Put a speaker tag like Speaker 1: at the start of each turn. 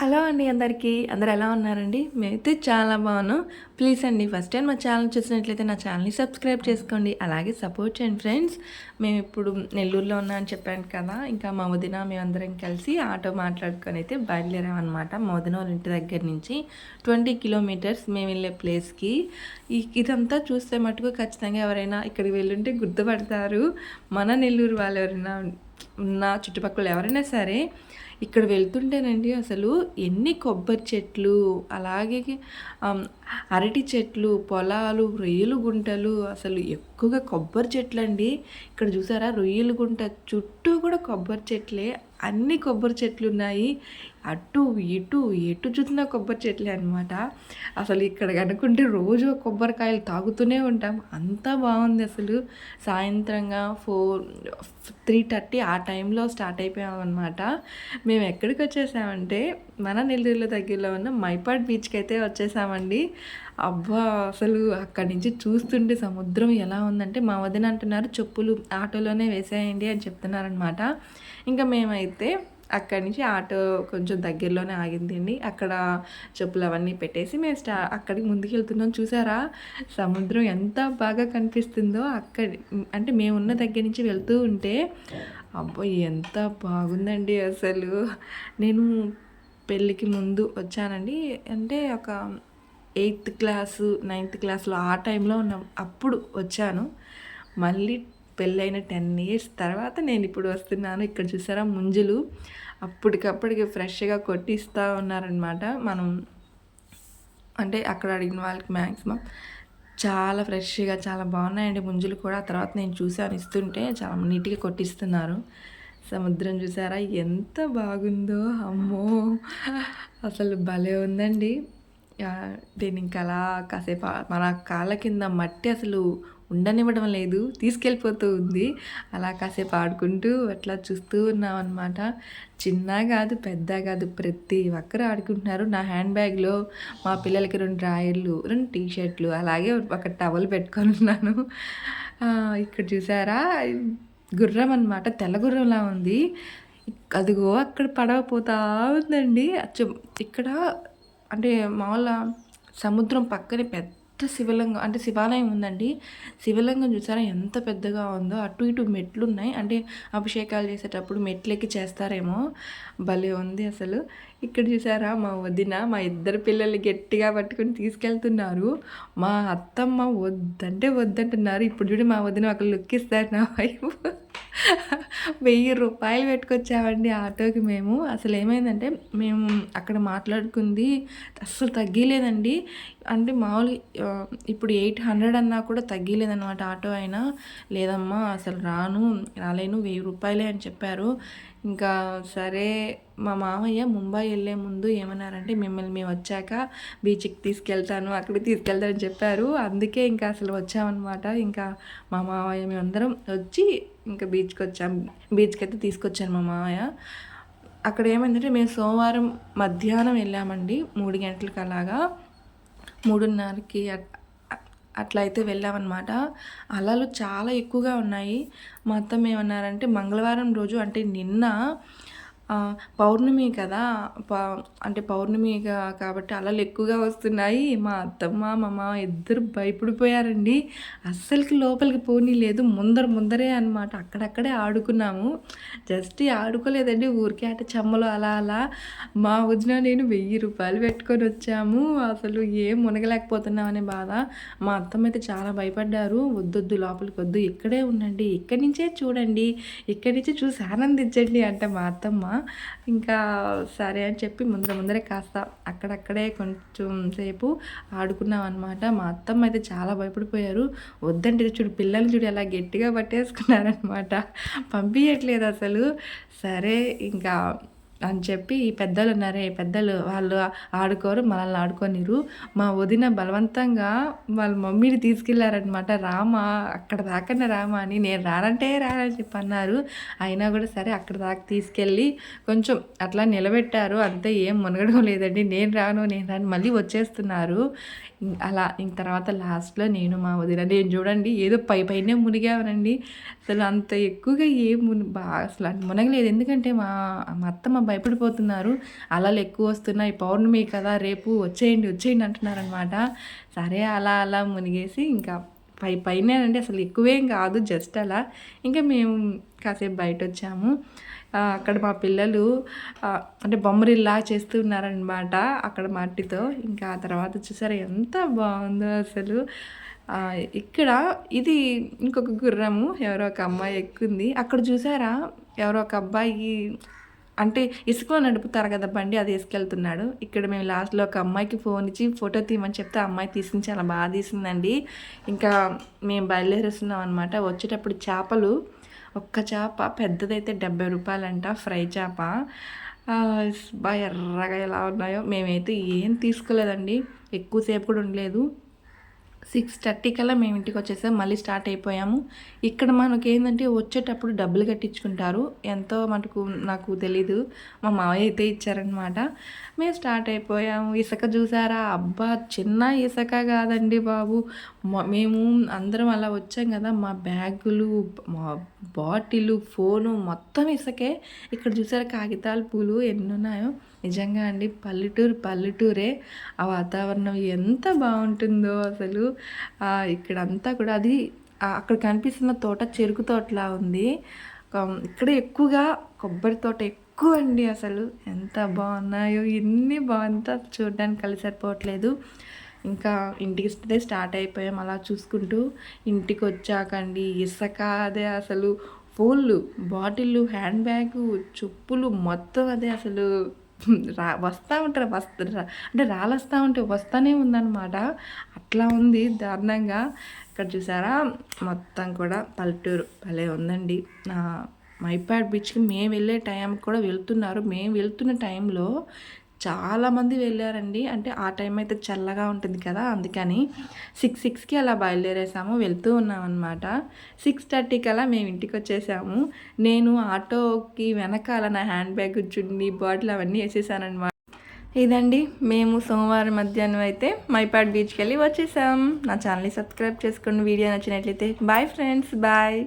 Speaker 1: Hello అండి అందరికీ. అందరు ఎలా ఉన్నారండి? మేమైతే చాలా బాగున్నాం. ప్లీజ్ అండి ఫస్ట్ టైం మా ఛానల్ చూసినట్లయితే నా ఛానల్ని సబ్స్క్రైబ్ చేసుకోండి. అలాగే సపోర్ట్ చేయండి ఫ్రెండ్స్. మేము ఇప్పుడు నెల్లూరులో ఉన్నా అని చెప్పాను కదా ఇంకా మా వదిన మేమందరం కలిసి ఆటో మాట్లాడుకొని అయితే బయలుదేరామన్నమాట మా వదిన వాళ్ళ ఇంటి దగ్గర నుంచి ట్వంటీ కిలోమీటర్స్ మేము వెళ్ళే ప్లేస్కి. ఇదంతా చూస్తే మటుకు ఖచ్చితంగా ఎవరైనా ఇక్కడికి వెళ్ళుంటే గుర్తుపడతారు. మన నెల్లూరు వాళ్ళు ఎవరైనా ఉన్న చుట్టుపక్కల ఎవరైనా సరే ఇక్కడ వెళ్తుంటేనండి అసలు ఎన్ని కొబ్బరి చెట్లు అలాగే అరటి చెట్లు పొలాలు రొయ్యలు గుంటలు అసలు ఎక్కువగా కొబ్బరి చెట్లు అండి ఇక్కడ చూసారా? రొయ్యలు గుంట చుట్టూ కూడా కొబ్బరి చెట్లే. అన్ని కొబ్బరి చెట్లు ఉన్నాయి అటు ఇటు ఎటు చూసినా కొబ్బరి చెట్లే అనమాట అసలు ఇక్కడ కనుకుంటే రోజు కొబ్బరికాయలు తాగుతూనే ఉంటాం. అంత బాగుంది అసలు. సాయంత్రంగా ఫోర్ త్రీ థర్టీ ఆ టైంలో స్టార్ట్ అయిపోయాం అనమాట మేము ఎక్కడికి వచ్చేసామంటే మన నెల్లూరులో దగ్గరలో ఉన్న మైపాడ్ బీచ్కి అయితే వచ్చేసామండి. అబ్బా అసలు అక్కడి నుంచి చూస్తుంటే సముద్రం ఎలా ఉందంటే మా వదిన అంటున్నారు చెప్పులు ఆటోలోనే వేసేయండి అని చెప్తున్నారనమాట ఇంకా మేమైతే అయితే అక్కడి నుంచి ఆటో కొంచెం దగ్గరలోనే ఆగిందండి అక్కడ చెప్పులు అవన్నీ పెట్టేసి మేము స్టా అక్కడికి ముందుకు వెళ్తున్నాం చూసారా? సముద్రం ఎంత బాగా కనిపిస్తుందో అక్కడి అంటే మేము ఉన్న దగ్గర నుంచి వెళ్తూ ఉంటే అబ్బో ఎంత బాగుందండి అసలు. నేను పెళ్ళికి ముందు వచ్చానండి. అంటే ఒక ఎయిత్ క్లాసు నైన్త్ క్లాస్లో ఆ టైంలో ఉన్నాం. అప్పుడు వచ్చాను. మళ్ళీ పెళ్ళైన టెన్ ఇయర్స్ తర్వాత నేను ఇప్పుడు వస్తున్నాను. ఇక్కడ చూసారా ముంజులు? అప్పటికప్పటికి ఫ్రెష్గా కొట్టిస్తూ ఉన్నారనమాట మనం అంటే అక్కడ అడిగిన వాళ్ళకి మ్యాక్సిమం చాలా ఫ్రెష్గా చాలా బాగున్నాయండి ముంజులు కూడా. ఆ తర్వాత నేను చూసాను ఇస్తుంటే చాలా నీట్గా కొట్టిస్తున్నారు. సముద్రం చూసారా ఎంత బాగుందో? అమ్మో! అసలు భలే ఉందండి. నేను ఇంకా అలా కాసేపు మన కాళ్ళ కింద మట్టి అసలు ఉండనివ్వడం లేదు. తీసుకెళ్ళిపోతూ ఉంది. అలా కాసేపు ఆడుకుంటూ అట్లా చూస్తూ ఉన్నాం అనమాట చిన్న కాదు పెద్ద కాదు ప్రతి ఒక్కరు ఆడుకుంటున్నారు. నా హ్యాండ్ బ్యాగ్లో మా పిల్లలకి రెండు డ్రాయర్లు రెండు టీ షర్ట్లు అలాగే ఒక టవల్ పెట్టుకొని ఉన్నాను. ఇక్కడ చూసారా? గుర్రం అనమాట తెల్ల గుర్రంలా ఉంది. అదిగో అక్కడ పడవ పోతా ఉందండి. ఇక్కడ అంటే మామూలుగా సముద్రం పక్కనే పెద్ద శివలింగం అంటే శివాలయం ఉందండి. శివలింగం చూసారా ఎంత పెద్దగా ఉందో అటు ఇటు మెట్లు ఉన్నాయి అంటే అభిషేకాలు చేసేటప్పుడు మెట్లెక్కి చేస్తారేమో. భలే ఉంది అసలు. ఇక్కడ చూసారా మా వదిన మా ఇద్దరు పిల్లల్ని గట్టిగా పట్టుకొని తీసుకెళ్తున్నారు. మా అత్తమ్మ వద్దంటే వద్దంటున్నారు. ఇప్పుడు చూడు మా వదిన ఒక లుక్ ఇస్తారు నా వైపు. వెయ్యి రూపాయలు పెట్టుకొచ్చామండి ఆటోకి మేము. అసలు ఏమైందంటే మేము అక్కడ మాట్లాడుకుంది అస్సలు తగ్గిలేదండి. అంటే మామూలు ఇప్పుడు ఎయిట్ హండ్రెడ్ అన్నా కూడా తగ్గిలేదన్నమాట ఆటో అయినా. లేదమ్మా అసలు రాను రాలేను వెయ్యి రూపాయలే అని చెప్పారు. ఇంకా సరే మా మామయ్య ముంబై వెళ్ళే ముందు ఏమన్నారంటే మిమ్మల్ని మేము వచ్చాక బీచ్కి తీసుకెళ్తాను అక్కడికి తీసుకెళ్తానని చెప్పారు. అందుకే ఇంకా అసలు వచ్చామన్నమాట. ఇంకా మా మామయ్య మేమందరం వచ్చి ఇంకా బీచ్కి వచ్చాం. బీచ్కి అయితే తీసుకొచ్చాను మా మామయ్య. అక్కడ ఏమైందంటే మేము సోమవారం మధ్యాహ్నం వెళ్ళామండి మూడు గంటలకు అలాగా మూడున్నరకి అట్- అట్లా అయితే వెళ్ళామన్నమాట. అలలు చాలా ఎక్కువగా ఉన్నాయి. మా అత్తమ్మ ఏమన్నారంటే మంగళవారం రోజు అంటే నిన్న పౌర్ణమి కదా ప అంటే పౌర్ణమి కాబట్టి అలలు ఎక్కువగా వస్తున్నాయి. మా అత్తమ్మ మా మామ ఇద్దరు భయపడిపోయారండి. అస్సలకి లోపలికి పోనీ లేదు ముందర ముందరే అనమాట అక్కడక్కడే ఆడుకున్నాము. జస్ట్ ఆడుకోలేదండి ఊరికే అట చెమ్మలు అలా అలా. మా వదిన నేను వెయ్యి రూపాయలు పెట్టుకొని వచ్చాము. అసలు ఏం మునగలేకపోతున్నాం అనే బాధ. మా అత్తమ్మ అయితే చాలా భయపడ్డారు. వద్దొద్దు లోపలికి వద్దు ఇక్కడే ఉండండి. ఇక్కడి నుంచే చూడండి. ఇక్కడి నుంచి చూసి ఆనందించండి అంటే మా అత్తమ్మ. ఇంకా సరే అని చెప్పి ముందర ముందరే కాస్త అక్కడక్కడే కొంచెం సేపు ఆడుకున్నాం అనమాట మా అత్తమ్మ అయితే చాలా భయపడిపోయారు. వద్దంటే చూడు పిల్లలు చూడు అలా గట్టిగా పట్టేసుకున్నారనమాట పంపించట్లేదు అసలు. సరే ఇంకా అని చెప్పి ఈ పెద్దలు ఉన్నారే పెద్దలు వాళ్ళు ఆడుకోరు మనల్ని ఆడుకోనిరు. మా వదిన బలవంతంగా వాళ్ళ మమ్మీని తీసుకెళ్ళారనమాట రామా అక్కడ దాకనే రామా అని నేను రానంటే రానని చెప్పి అన్నారు. అయినా కూడా సరే అక్కడ దాకా తీసుకెళ్ళి కొంచెం అట్లా నిలబెట్టారు. అంతే ఏం మునగడం లేదండి. నేను రాను నేను రాను. మళ్ళీ వచ్చేస్తున్నారు. అలా ఇంక తర్వాత లాస్ట్లో నేను మా వదిన నేను చూడండి ఏదో పై పైనే మునిగామనండి. అసలు అంత ఎక్కువగా ఏం ముని బాగా అసలు మునగలేదు. ఎందుకంటే మా మా అత్తమ్మ భయపడిపోతున్నారు. అలలు ఎక్కువ వస్తున్నాయి. పౌర్ణమి కదా రేపు వచ్చేయండి వచ్చేయండి అంటున్నారనమాట. సరే అలా అలా మునిగేసి ఇంకా పై పైనేనండి అసలు ఎక్కువేం కాదు జస్ట్ అలా. ఇంకా మేము కాసేపు బయట వచ్చాము అక్కడ మా పిల్లలు అంటే బొమ్మరిల్లా చేస్తూ ఉన్నారనమాట అక్కడ మట్టితో. ఇంకా ఆ తర్వాత చూసారా ఎంత బాగుందో అసలు. ఇక్కడ ఇది ఇంకొక గుర్రము ఎవరో ఒక అమ్మాయి ఎక్కుంది. అక్కడ చూసారా ఎవరో ఒక అబ్బాయి అంటే ఇసుకలో నడుపుతారు కదా బండి అది వేసుకెళ్తున్నాడు. ఇక్కడ మేము లాస్ట్లో ఒక అమ్మాయికి ఫోన్ ఇచ్చి ఫోటో తీయమని చెప్తే అమ్మాయి తీసింది చాలా బాగా తీసిందండి. ఇంకా మేము బయలుదేరేస్తున్నాం అనమాట వచ్చేటప్పుడు చేపలు ఒక్క చేప పెద్దదైతే డెబ్బై రూపాయలంట ఫ్రై చేప. బాగా ఎర్రగా ఎలా ఉన్నాయో మేమైతే ఏం తీసుకోలేదండి. ఎక్కువసేపు కూడా ఉండలేదు. సిక్స్ థర్టీ కల్లా మేము ఇంటికి వచ్చేసాం. మళ్ళీ స్టార్ట్ అయిపోయాము. ఇక్కడ మనకి ఏంటంటే వచ్చేటప్పుడు డబ్బులు కట్టించుకుంటారు. ఎంతో మటుకు నాకు తెలీదు. మా మావయ్య అయితే ఇచ్చారనమాట మేము స్టార్ట్ అయిపోయాము. ఇసుక చూసారా? అబ్బా చిన్న ఇసుక కాదండి బాబు. మేము అందరం అలా వచ్చాం కదా. మా బ్యాగులు మా బాటిల్ ఫోను మొత్తం ఇసుకే. ఇక్కడ చూసారా కాగితాల పూలు ఎన్ని ఉన్నాయో. నిజంగా అండి పల్లెటూరు పల్లెటూరే. ఆ వాతావరణం ఎంత బాగుంటుందో అసలు. ఇక్కడంతా కూడా అది అక్కడ కనిపిస్తున్న తోట చెరుకు తోటలా ఉంది. ఇక్కడ ఎక్కువగా కొబ్బరి తోట ఎక్కువ అండి అసలు. ఎంత బాగున్నాయో ఎన్ని బాగుంతా చూడడానికి కలిసి సరిపోవట్లేదు. ఇంకా ఇంటికి వస్తే స్టార్ట్ అయిపోయాం అలా చూసుకుంటూ. ఇంటికి వచ్చాకండి ఇసుక అదే అసలు ఫోన్లు బాటిళ్ళు హ్యాండ్ బ్యాగు చెప్పులు మొత్తం అదే అసలు రా వస్తూ ఉంటారు వస్త అంటే రాలొస్తా ఉంటే వస్తూనే ఉందన్నమాట. అట్లా ఉంది దారుణంగా. ఇక్కడ చూసారా? మొత్తం కూడా పల్లెటూరు భలే ఉందండి. మైపాడ్ బీచ్కి మేము వెళ్ళే టైం కూడా వెళ్తున్నారు. మేము వెళ్తున్న టైంలో చాలామంది వెళ్ళారండి. అంటే ఆ టైం అయితే చల్లగా ఉంటుంది కదా అందుకని సిక్స్ సిక్స్కి అలా బయలుదేరేసాము వెళ్తూ ఉన్నాం అనమాట సిక్స్ థర్టీకి అలా మేము ఇంటికి వచ్చేసాము. నేను ఆటోకి వెనకాల నా హ్యాండ్ బ్యాగ్ చున్నీ బాటిల్ అవన్నీ వేసేసానమాట ఇదండి మేము సోమవారం మధ్యాహ్నం అయితే మైపాడ్ బీచ్కి వెళ్ళి వచ్చేసాం. నా ఛానల్ని సబ్స్క్రైబ్ చేసుకోండి వీడియో నచ్చినట్లయితే. Bye friends bye